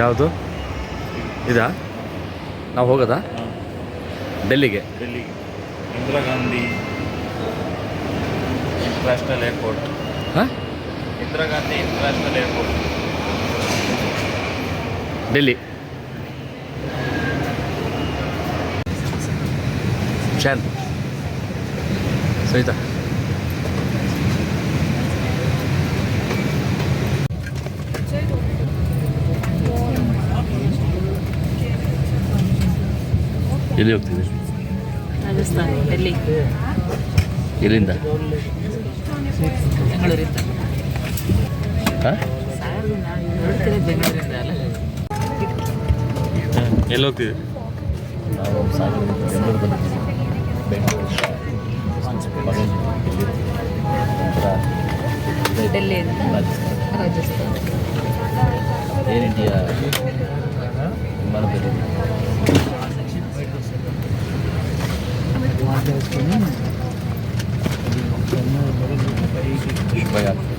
ಯಾವುದು? ಇದಾ? ನಾವು ಹೋಗೋದಾ? ಡೆಲ್ಲಿಗೆ. ಡೆಲ್ಲಿಗೆ. ಇಂದಿರಾ ಗಾಂಧಿ ಇಂಟರ್ನ್ಯಾಷನಲ್ ಏರ್ಪೋರ್ಟ್ ಹಾಂ? Indira Gandhi international airport Delhi. ಶಾನ್ ಸಹಿತ ಎಲ್ಲಿ ಹೋಗ್ತೀವಿ ರಾಜಸ್ಥಾನ ಡೆಲ್ಲಿ. ಎಲ್ಲಿಂದ? ಬೆಂಗಳೂರಿಂದ. ಹಾಂ? ಸಾವಿರದ ಬೆಂಗಳೂರಿಂದ ಅಲ್ಲ ಎಲ್ಲಿ ಹೋಗ್ತಿದೆ ನಾವು ಸಾಗರ ಬೆಂಗಳೂರು ಬಂದಿದ್ದೀವಿ ಡೆಲ್ಲಿಯಿಂದ ರಾಜಸ್ಥಾನ. Air India. ವಿಮಾನದಲ್ಲಿ всі, що.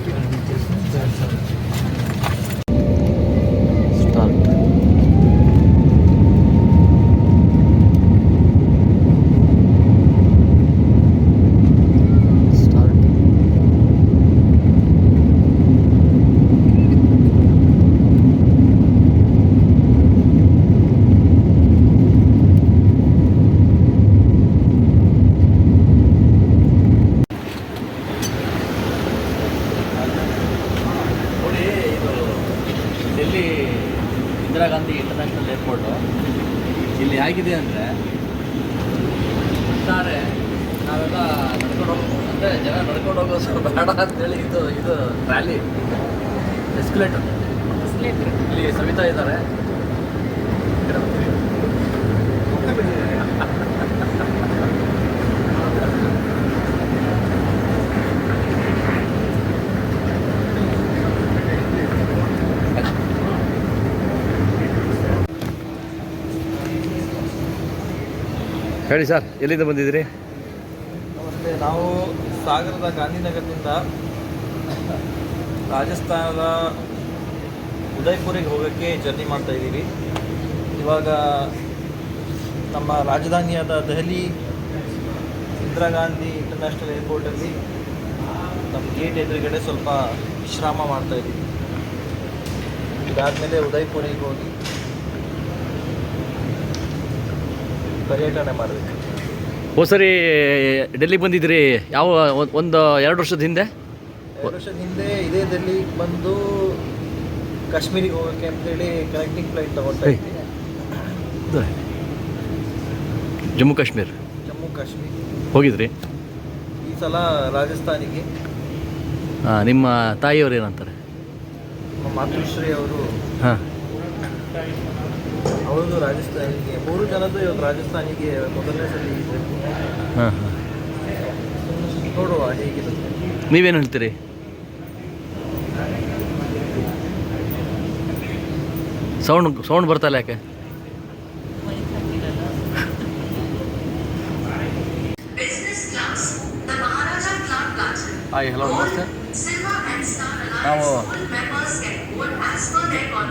ಜನ ನಡ್ಕೊಂಡು ಹೋಗೋದು ಸರ್ ಬೇಡ ಅಂತೇಳಿ ಇದು ಇದು ರ್ಯಾಲಿ ಎಸ್ಕಲೇಟರ್ ಇಲ್ಲಿ ಸವಿತಾ ಇದ್ದಾರೆ. ಹೇಳಿ ಸರ್ ಎಲ್ಲಿಂದ ಬಂದಿದ್ದೀರಿ? ನಮಸ್ತೆ ನಾವು ಸಾಗರದ ಗಾಂಧಿನಗರದಿಂದ ರಾಜಸ್ಥಾನದ ಉದಯ್ಪುರಿಗೆ ಹೋಗೋಕ್ಕೆ ಜರ್ನಿ ಮಾಡ್ತಾ ಇದ್ದೀವಿ. ಇವಾಗ ನಮ್ಮ ರಾಜಧಾನಿಯಾದ ದೆಹಲಿ, ಇಂದಿರಾ ಗಾಂಧಿ ಇಂಟರ್ನ್ಯಾಷನಲ್ ಏರ್ಪೋರ್ಟಲ್ಲಿ ನಮ್ಮ ಗೇಟ್ ಎದುರುಗಡೆ ಸ್ವಲ್ಪ ವಿಶ್ರಾಮ ಮಾಡ್ತಾ ಇದ್ದೀವಿ. ಇದಾದಮೇಲೆ ಉದಯ್ಪುರಿಗೆ ಹೋಗಿ ಪರ್ಯಟನೆ ಮಾಡಬೇಕು. ಓ ಸರಿ ಡೆಲ್ಲಿಗೆ ಬಂದಿದ್ದೀರಿ ಯಾವ ಒಂದು ಎರಡು ವರ್ಷದ ಹಿಂದೆ? ಎರಡು ವರ್ಷದ ಹಿಂದೆ ಇದೇ ಡೆಲ್ಲಿ ಬಂದು ಕಾಶ್ಮೀರಿಗೆ ಹೋಗೋಕ್ಕೆ ಅಂತೇಳಿ ಕನೆಕ್ಟಿಂಗ್ ಫ್ಲೈಟ್. ಇದ್ದೀನಿ ಜಮ್ಮು ಕಾಶ್ಮೀರ್. ಜಮ್ಮು ಕಾಶ್ಮೀರ್. ಹೋಗಿದ್ರಿ? ಈ ಸಲ ರಾಜಸ್ಥಾನಿಗೆ. ನಿಮ್ಮ ತಾಯಿಯವ್ರು ಏನಂತಾರೆ? ನಮ್ಮ ಮಾತೃಶ್ರೀ ಅವರು. ಹಾಂ. ಅವರದು ರಾಜಸ್ಥಾನಿಗೆ ಮೂರು ಜನದ್ದು ಇವತ್ತು ರಾಜಸ್ಥಾನಿಗೆ ಮೊದಲನೇ ಸಲ ಇದೆ ಹಾಂ ಹಾಂ ನೋಡುವ ಹೇಗಿರುತ್ತೆ ನೀವೇನು ಹೇಳ್ತೀರಿ ಸೌಂಡ್ ಸೌಂಡ್ ಬರ್ತಾಯಿಲ್ಲ ಯಾಕೆ Business class, the Maharaja Club Platinum. Hi hello ನಮಸ್ತೆ Silver and Star ನಾವು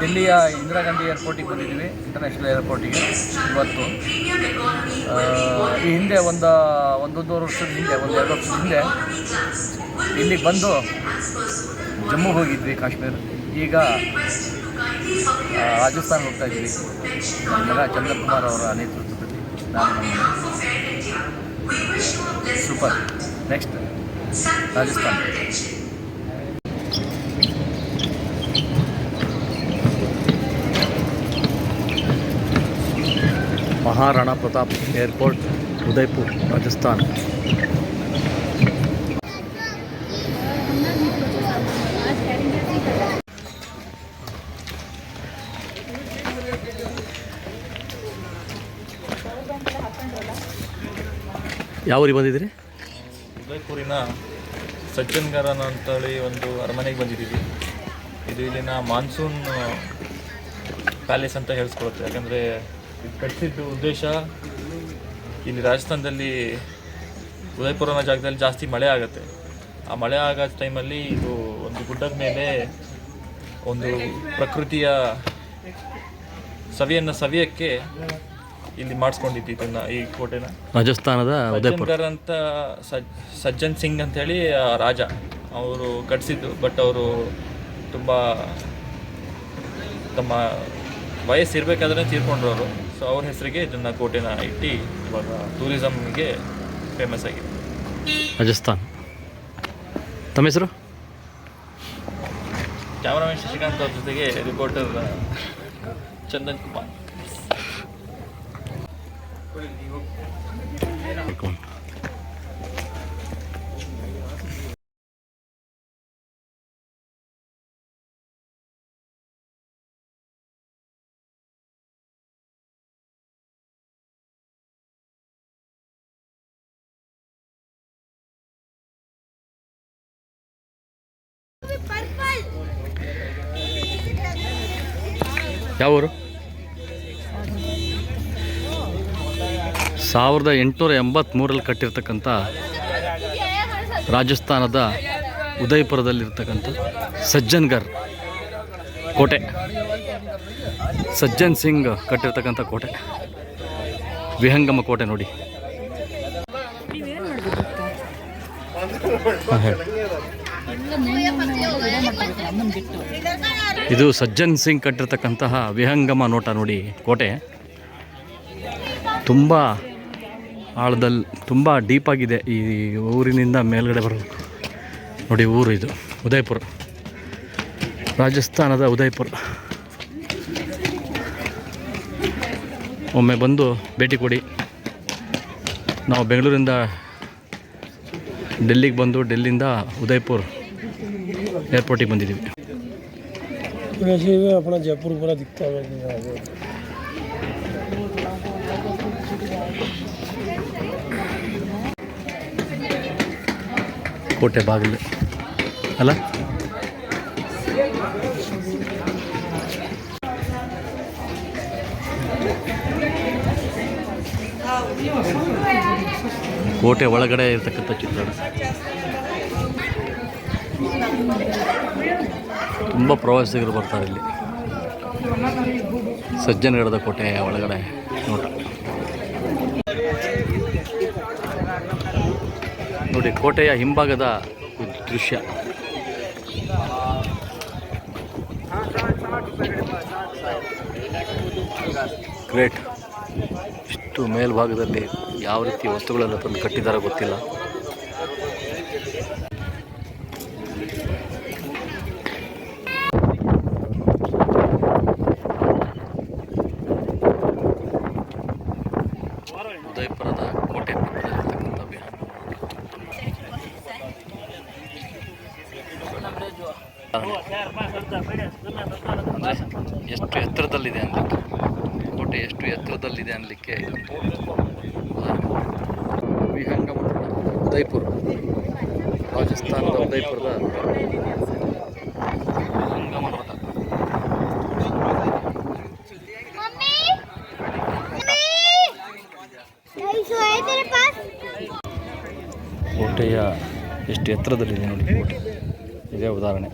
ದಿಲ್ಲಿಯ ಇಂದಿರಾ ಗಾಂಧಿ ಏರ್ಪೋರ್ಟಿಗೆ ಬಂದಿದ್ದೀವಿ ಇಂಟರ್ನ್ಯಾಷನಲ್ ಏರ್ಪೋರ್ಟಿಗೆ ಇವತ್ತು. ಈ ಹಿಂದೆ ಒಂದು ಒಂದೊಂದೂವರೆ ವರ್ಷದ ಹಿಂದೆ ಒಂದು ಎರಡು ವರ್ಷದ ಹಿಂದೆ ಇಲ್ಲಿಗೆ ಬಂದು ಜಮ್ಮು ಹೋಗಿದ್ವಿ ಕಾಶ್ಮೀರ. ಈಗ ರಾಜಸ್ಥಾನ ಹೋಗ್ತಾ ಇದ್ವಿ ನಮ್ಮೆಲ್ಲ ಚಂದ್ರಕುಮಾರ್ ಅವರ ನೇತೃತ್ವದಲ್ಲಿ ನಾನು super next Rajasthan. Maharana Pratap airport, Udaipur, Rajasthan. ಯಾವ ಊರಿಗೆ ಬಂದಿದ್ದೀರಿ? ಉದಯ್ಪುರಿನ ಸಜ್ಜನ್ಗರನ್ ಅಂತೇಳಿ ಒಂದು ಅರಮನೆಗೆ ಬಂದಿದ್ದೀವಿ. ಇದು ಇಲ್ಲಿನ ಮಾನ್ಸೂನ್ ಪ್ಯಾಲೇಸ್ ಅಂತ ಹೇಳಿಸ್ಕೊಳುತ್ತೆ. ಯಾಕಂದರೆ ಇದು ಕಟ್ಟಿಸಿದ್ದು ಉದ್ದೇಶ ಇಲ್ಲಿ ರಾಜಸ್ಥಾನದಲ್ಲಿ ಉದಯಪುರ ಅನ್ನೋ ಜಾಗದಲ್ಲಿ ಜಾಸ್ತಿ ಮಳೆ ಆಗುತ್ತೆ. ಆ ಮಳೆ ಆಗೋ ಟೈಮಲ್ಲಿ ಇದು ಒಂದು ಗುಡ್ಡದ ಮೇಲೆ ಒಂದು ಪ್ರಕೃತಿಯ ಸವಿಯನ್ನು ಸವಿಯಕ್ಕೆ ಇಲ್ಲಿ ಮಾಡಿಸ್ಕೊಂಡಿದ್ದು ಇದನ್ನು ಈ ಕೋಟೆನ. ರಾಜಸ್ಥಾನದ ಉದಯಪುರ. ಅಂತ ಸಜ್ ಸಜ್ಜನ್ ಸಿಂಗ್ ಅಂತ ಹೇಳಿ ಆ, ರಾಜ ಅವರು ಕಟ್ಸಿದ್ದು. ಬಟ್ ಅವರು ತುಂಬ ತಮ್ಮ ವಯಸ್ಸು ಇರಬೇಕಾದ್ರೆ ತೀರ್ಕೊಂಡ್ರು ಅವರು. ಸೊ ಅವ್ರ ಹೆಸರಿಗೆ ಇದನ್ನು ಕೋಟೆನ ಇಟ್ಟು ಇವಾಗ ಟೂರಿಸಮ್ಗೆ ಫೇಮಸ್ ಆಗಿದೆ. ರಾಜಸ್ಥಾನ್. ತಮ್ಮ ಹೆಸರು? ಕ್ಯಾಮರಾಮನ್ ಶಶಿಕಾಂತ್ ಅವ್ರ ಜೊತೆಗೆ ರಿಪೋರ್ಟರ್ ಚಂದನ್ ಕುಮಾರ್. ಯಾವ ಊರು ಸಾವಿರದ ಎಂಟುನೂರ ಎಂಬತ್ತ್ಮೂರಲ್ಲಿ ಕಟ್ಟಿರ್ತಕ್ಕಂಥ ರಾಜಸ್ಥಾನದ ಉದಯಪುರದಲ್ಲಿರ್ತಕ್ಕಂಥ ಸಜ್ಜನ್ಗರ್ ಕೋಟೆ. ಸಜ್ಜನ್ ಸಿಂಗ್ ಕಟ್ಟಿರ್ತಕ್ಕಂಥ ಕೋಟೆ. ವಿಹಂಗಮ ಕೋಟೆ ನೋಡಿ. ಹೇಳಿ. ಇದು ಸಜ್ಜನ್ ಸಿಂಗ್ ಕಟ್ಟಿರ್ತಕ್ಕಂತಹ ವಿಹಂಗಮ ನೋಟ ನೋಡಿ, ಕೋಟೆ. ತುಂಬ ಆಳದಲ್ಲಿ ತುಂಬ ಡೀಪಾಗಿದೆ ಈ ಊರಿನಿಂದ ಮೇಲ್ಗಡೆ ಬರಬೇಕು ನೋಡಿ ಊರು ಇದು, ಉದಯ್ಪುರ್. ರಾಜಸ್ಥಾನದ ಉದಯ್ಪುರ್. ಒಮ್ಮೆ ಬಂದು ಭೇಟಿ ಕೊಡಿ. ನಾವು ಬೆಂಗಳೂರಿಂದ ಡೆಲ್ಲಿಗೆ ಬಂದು ಡೆಲ್ಲಿಂದ ಉದಯಪುರ ಏರ್ಪೋರ್ಟಿಗೆ ಬಂದಿದ್ದೀವಿ वैसे भी अपना जयपुर पूरा दिखता है आगे ಕೋಟೆ ಬಾಗಿಲು ಅಲ್ಲ ಕೋಟೆ ಒಳಗಡೆ ಇರ್ತಕ್ಕಂಥ ಚಿತ್ರಣ. ತುಂಬ ಪ್ರವಾಸಿಗರು ಬರ್ತಾರೆ ಇಲ್ಲಿ. ಸಜ್ಜನಗಡದ ಕೋಟೆ ಒಳಗಡೆ ನೋಟ ನೋಡಿ, ಕೋಟೆಯ ಹಿಂಭಾಗದ ದೃಶ್ಯ. ಗ್ರೇಟ್. ಇಷ್ಟು ಮೇಲ್ಭಾಗದಲ್ಲಿ ಯಾವ ರೀತಿ ವಸ್ತುಗಳನ್ನು ತಂದು ಕಟ್ಟಿದ್ದಾರೆ ಗೊತ್ತಿಲ್ಲ. ಉದಯಪುರದ ಕೋಟೆ ಪಕ್ಕದಲ್ಲಿರ್ತಕ್ಕಂಥ ಎಷ್ಟು ಎತ್ತರದಲ್ಲಿದೆ ಅನ್ಲಿಕ್ಕೆ ಕೋಟೆ ಎಷ್ಟು ಎತ್ತರದಲ್ಲಿದೆ ಅನ್ಲಿಕ್ಕೆ ವಿಹಂಗಮ ಉದಯ್ಪುರ ರಾಜಸ್ಥಾನದ ಉದಯ್ಪುರದ ಕೋಟೆಯ ಎಷ್ಟು ಎತ್ತರದಲ್ಲಿದೆ ನೋಡಿ ಕೋಟೆ. ಇದೇ ಉದಾಹರಣೆ.